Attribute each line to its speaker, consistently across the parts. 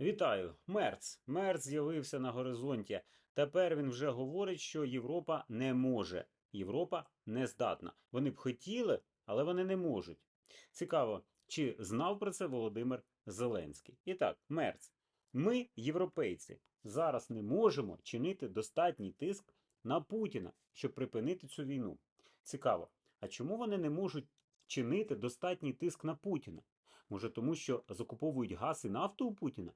Speaker 1: Вітаю, Мерц. Мерц з'явився на горизонті. Тепер він вже говорить, що Європа не може. Європа не здатна. Вони б хотіли, але вони не можуть. Цікаво, чи знав про це Володимир Зеленський? І так, Мерц. Ми, європейці, зараз не можемо чинити достатній тиск на Путіна, щоб припинити цю війну. Цікаво, а чому вони не можуть чинити достатній тиск на Путіна? Може, тому що закуповують газ і нафту у Путіна?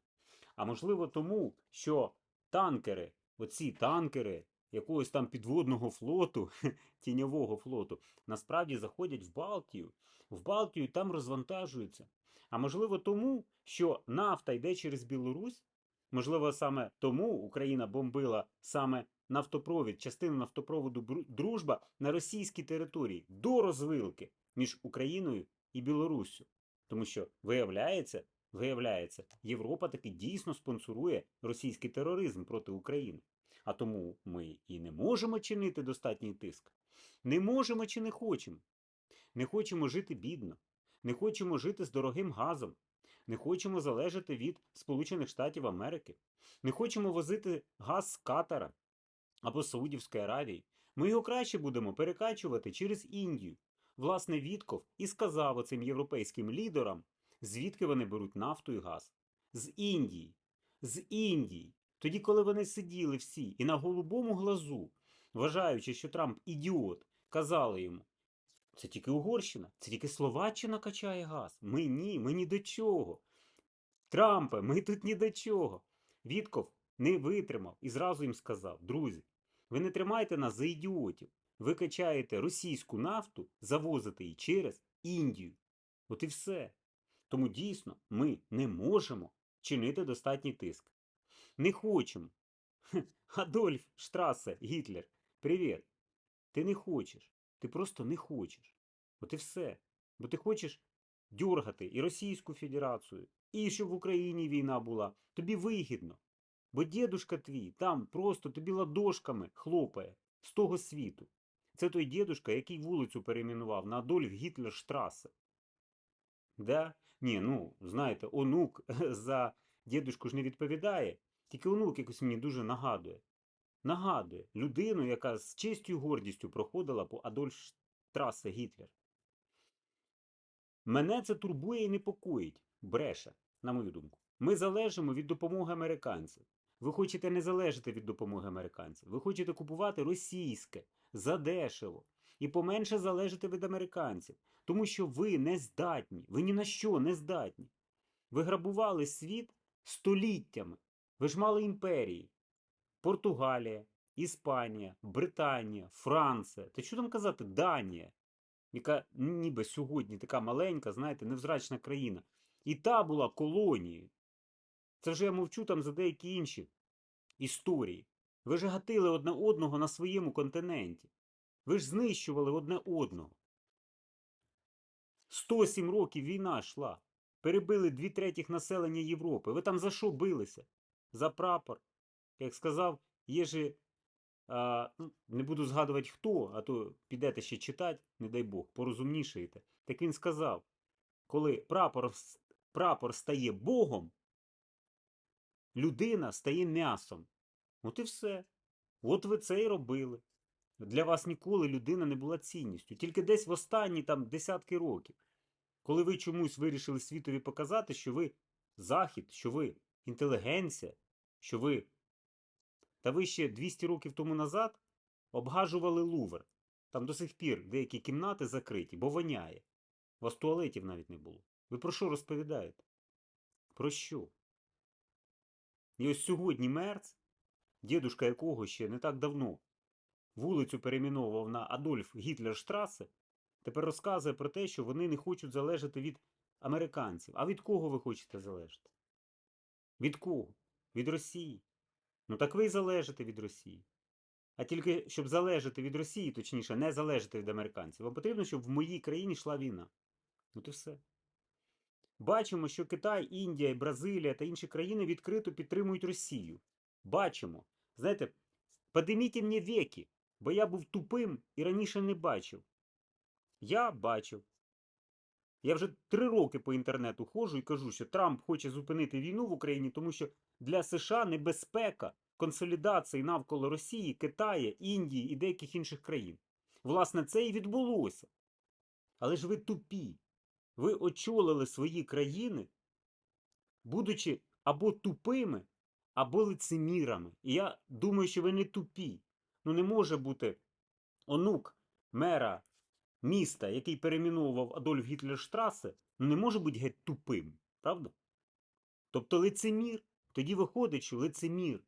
Speaker 1: А можливо, тому, що танкери, оці танкери якогось там підводного флоту, тіньового флоту, насправді заходять в Балтію, в Балтію там розвантажуються. А можливо, тому, що нафта йде через Білорусь, можливо, саме тому Україна бомбила саме нафтопровід, частину нафтопроводу Дружба на російській території до розвилки між Україною і Білоруссю. Тому що виявляється, Виявляється, Європа таки дійсно спонсорує російський тероризм проти України. А тому ми і не можемо чинити достатній тиск. Не можемо чи не хочемо. Не хочемо жити бідно, не хочемо жити з дорогим газом, не хочемо залежати від Сполучених Штатів Америки, не хочемо возити газ з Катара або Саудівської Аравії. Ми його краще будемо перекачувати через Індію. Власне, Вітков і сказав оцим європейським лідерам, звідки вони беруть нафту і газ. З Індії. З Індії. Тоді, коли вони сиділи всі і на голубому глазу, вважаючи, що Трамп ідіот, казали йому: це тільки Угорщина, це тільки Словаччина качає газ. Ми ні, ми ні до чого. Трампе, ми тут ні до чого. Вітков не витримав і зразу їм сказав: друзі, ви не тримайте нас за ідіотів. Ви качаєте російську нафту, завозите її через Індію. От і все. Тому дійсно ми не можемо чинити достатній тиск. Не хочемо. Адольф Штрасе, Гітлер, привіт. Ти не хочеш. Ти просто не хочеш. От і все. Бо ти хочеш дюргати і Російську Федерацію, і щоб в Україні війна була. Тобі вигідно. Бо дідушка твій там просто тобі ладошками хлопає з того світу. Це той дідушка, який вулицю перейменував на Адольф Гітлер Штрасе. Да? Ні, ну, знаєте, онук за дідушку ж не відповідає, тільки онук якось мені дуже нагадує. Нагадує людину, яка з честю і гордістю проходила по Адольф Штрасе Гітлер. Мене це турбує і непокоїть, бреше, на мою думку. Ми залежимо від допомоги американців. Ви хочете не залежати від допомоги американців. Ви хочете купувати російське задешево і поменше залежати від американців. Тому що ви не здатні, ви ні на що не здатні. Ви грабували світ століттями. Ви ж мали імперії. Португалія, Іспанія, Британія, Франція. Та що там казати, Данія, яка ніби сьогодні така маленька, знаєте, невзрачна країна. І та була колонією. Це вже я мовчу там за деякі інші історії. Ви ж гатили одне одного на своєму континенті. Ви ж знищували одне одного. 107 років війна йшла. Перебили дві третіх населення Європи. Ви там за що билися? За прапор. Як сказав, є же, а, ну, не буду згадувати хто, а то підете ще читати, не дай Бог, порозумнішаєте. Так він сказав, коли прапор, прапор стає Богом, людина стає м'ясом. От і все. От ви це і робили. Для вас ніколи людина не була цінністю. Тільки десь в останні там десятки років, коли ви чомусь вирішили світові показати, що ви захід, що ви інтелігенція, що ви. Та ви ще 200 років тому назад обгажували Лувр. Там до сих пір деякі кімнати закриті, бо воняє. У вас туалетів навіть не було. Ви про що розповідаєте? Про що? І ось сьогодні мерц, дідушка якого ще не так давно вулицю перейменовував на Адольф Гітлер Штрасе, тепер розказує про те, що вони не хочуть залежати від американців. А від кого ви хочете залежати? Від кого? Від Росії. Ну так ви й залежите від Росії. А тільки щоб залежати від Росії, точніше, не залежати від американців, вам потрібно, щоб в моїй країні йшла війна. От і все. Бачимо, що Китай, Індія, Бразилія та інші країни відкрито підтримують Росію. Бачимо. Знаєте, подиміть мені веки, бо я був тупим і раніше не бачив. Я бачив. Я вже три роки по інтернету ходжу і кажу, що Трамп хоче зупинити війну в Україні, тому що для США небезпека консолідації навколо Росії, Китаю, Індії і деяких інших країн. Власне, це і відбулося. Але ж ви тупі. Ви очолили свої країни, будучи або тупими, або лицемірами. І я думаю, що ви не тупі. Ну не може бути онук мера міста, який перейменовував Адольф Гітлерштрасе, ну не може бути геть тупим, правда? Тобто лицемір, тоді виходить, що лицемір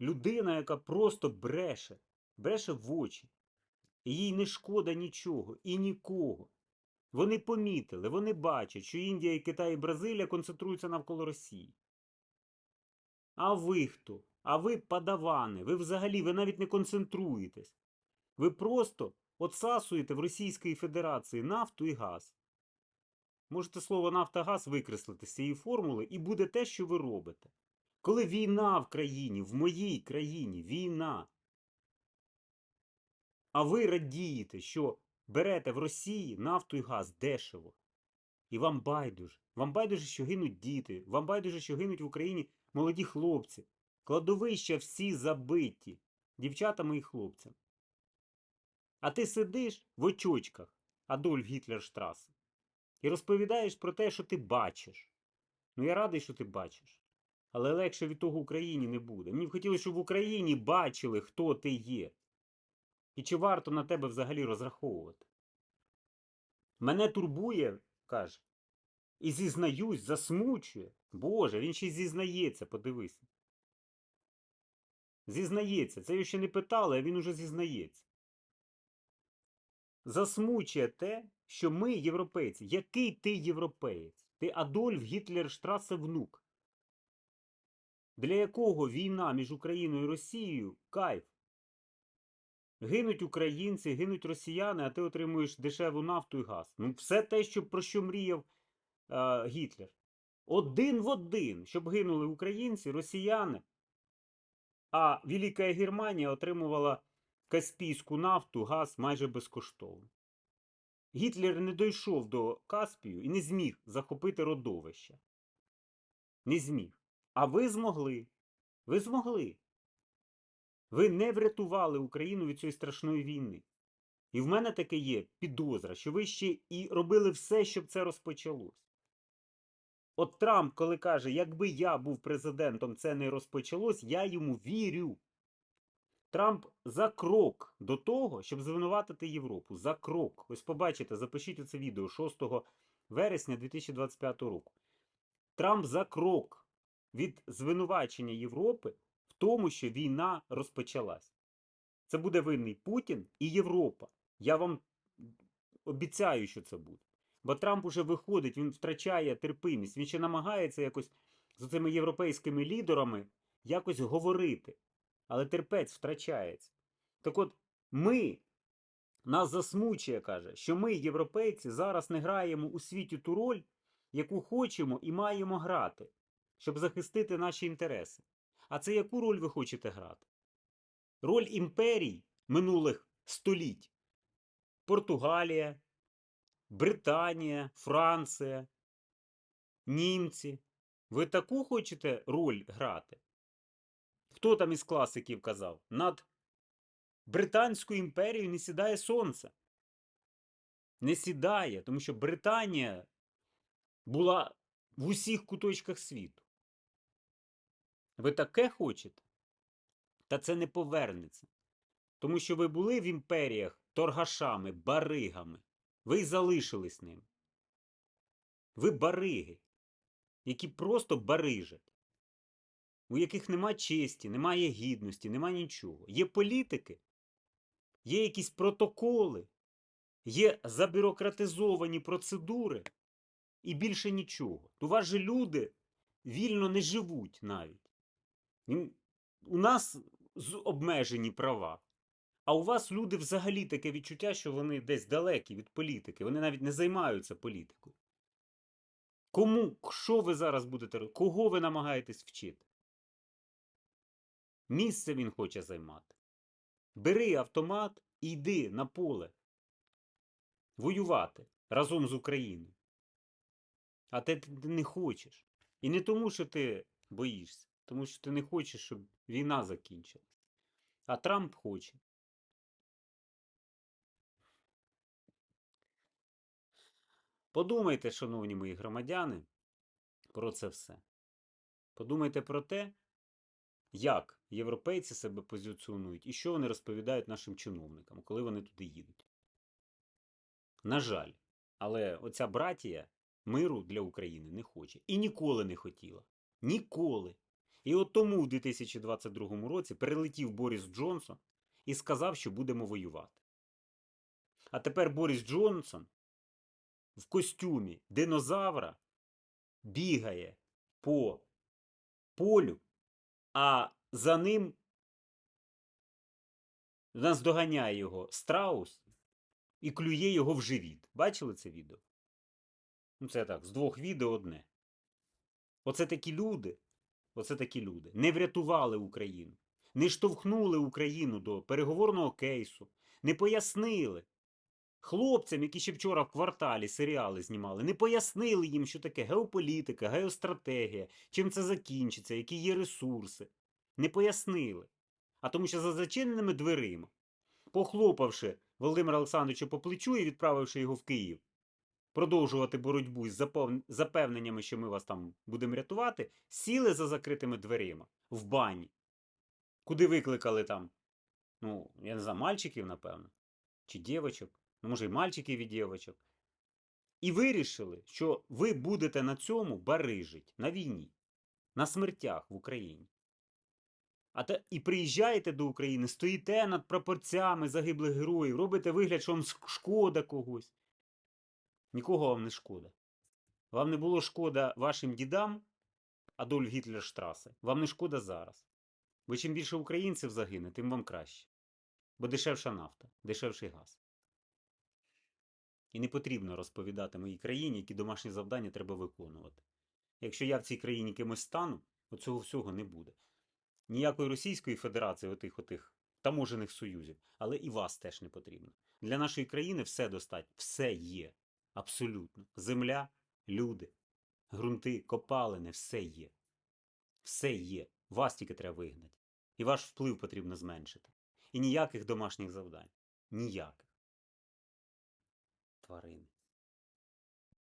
Speaker 1: людина, яка просто бреше, бреше в очі. І їй не шкода нічого і нікого. Вони помітили, вони бачать, що Індія, і Китай і Бразилія концентруються навколо Росії. А ви хто? А ви падавани, ви взагалі ви навіть не концентруєтесь. Ви просто отсасуєте в Російської Федерації нафту і газ. Можете слово нафта газ викреслити з цієї формули, і буде те, що ви робите. Коли війна в країні, в моїй країні, війна. А ви радієте, що берете в Росії нафту і газ дешево. І вам байдуже. Вам байдуже, що гинуть діти, вам байдуже, що гинуть в Україні молоді хлопці. Кладовища всі забиті дівчатами і хлопцями. А ти сидиш в очочках Адольф Гітлерштрасе і розповідаєш про те, що ти бачиш. Ну я радий, що ти бачиш. Але легше від того Україні не буде. Мені б хотілося, щоб в Україні бачили, хто ти є. І чи варто на тебе взагалі розраховувати? Мене турбує, каже, і зізнаюсь, засмучує. Боже, він ще зізнається, подивися. Зізнається. Це його ще не питали, а він уже зізнається. Засмучує те, що ми, європейці, який ти європеєць? Ти Адольф Гітлерштрасе внук, для якого війна між Україною і Росією кайф. Гинуть українці, гинуть росіяни, а ти отримуєш дешеву нафту і газ. Ну, все те, що, про що мріяв е, Гітлер. Один в один, щоб гинули українці, росіяни. А Велика Германія отримувала Каспійську нафту, газ майже безкоштовно. Гітлер не дійшов до Каспію і не зміг захопити родовище. Не зміг. А ви змогли. Ви змогли. Ви не врятували Україну від цієї страшної війни. І в мене таке є підозра, що ви ще і робили все, щоб це розпочалось. От Трамп, коли каже, якби я був президентом, це не розпочалось, я йому вірю. Трамп за крок до того, щоб звинуватити Європу. За крок. Ось побачите, запишіть це відео 6 вересня 2025 року. Трамп за крок від звинувачення Європи в тому, що війна розпочалась. Це буде винний Путін і Європа. Я вам обіцяю, що це буде. Бо Трамп уже виходить, він втрачає терпимість, він ще намагається якось з цими європейськими лідерами якось говорити. Але терпець втрачається. Так от, ми, нас засмучує, каже, що ми, європейці, зараз не граємо у світі ту роль, яку хочемо і маємо грати, щоб захистити наші інтереси. А це яку роль ви хочете грати? Роль імперій минулих століть. Португалія, Британія, Франція, німці. Ви таку хочете роль грати? Хто там із класиків казав? Над Британською імперією не сідає сонце. Не сідає, тому що Британія була в усіх куточках світу. Ви таке хочете? Та це не повернеться. Тому що ви були в імперіях торгашами, баригами. Ви й залишились ним. Ви бариги, які просто барижать, у яких нема честі, немає гідності, немає нічого. Є політики, є якісь протоколи, є забюрократизовані процедури і більше нічого. У вас люди вільно не живуть навіть. У нас обмежені права. А у вас люди взагалі таке відчуття, що вони десь далекі від політики, вони навіть не займаються політикою. Кому, що ви зараз будете робити? Кого ви намагаєтесь вчити? Місце він хоче займати. Бери автомат і йди на поле воювати разом з Україною. А ти, не хочеш. І не тому, що ти боїшся, тому що ти не хочеш, щоб війна закінчилась. А Трамп хоче. Подумайте, шановні мої громадяни, про це все. Подумайте про те, як європейці себе позиціонують і що вони розповідають нашим чиновникам, коли вони туди їдуть. На жаль, але оця братія миру для України не хоче і ніколи не хотіла. Ніколи. І от тому в 2022 році прилетів Борис Джонсон і сказав, що будемо воювати. А тепер Борис Джонсон в костюмі динозавра бігає по полю, а за ним наздоганяє його страус і клює його в живіт. Бачили це відео? Ну, це так, з двох відео одне. Оце такі люди, оце такі люди не врятували Україну, не штовхнули Україну до переговорного кейсу, не пояснили хлопцям, які ще вчора в кварталі серіали знімали, не пояснили їм, що таке геополітика, геостратегія, чим це закінчиться, які є ресурси. Не пояснили. А тому що за зачиненими дверима, похлопавши Володимира Олександровича по плечу і відправивши його в Київ, продовжувати боротьбу з запев- запевненнями, що ми вас там будемо рятувати, сіли за закритими дверима в бані, куди викликали там, ну, я не знаю, мальчиків, напевно, чи дівочок, ну, може, і мальчиків і дівочок. І вирішили, що ви будете на цьому барижить, на війні, на смертях в Україні. А те, і приїжджаєте до України, стоїте над прапорцями загиблих героїв, робите вигляд, що вам шкода когось. Нікого вам не шкода. Вам не було шкода вашим дідам, Адольф Гітлер Штрасе. Вам не шкода зараз. Бо чим більше українців загине, тим вам краще. Бо дешевша нафта, дешевший газ. І не потрібно розповідати моїй країні, які домашні завдання треба виконувати. Якщо я в цій країні кимось стану, оцього всього не буде. Ніякої Російської Федерації, отих отих таможених союзів, але і вас теж не потрібно. Для нашої країни все достатньо, все є. Абсолютно. Земля, люди, ґрунти, копалини, все є. Все є. Вас тільки треба вигнати. І ваш вплив потрібно зменшити. І ніяких домашніх завдань. Ніяких. Тварини.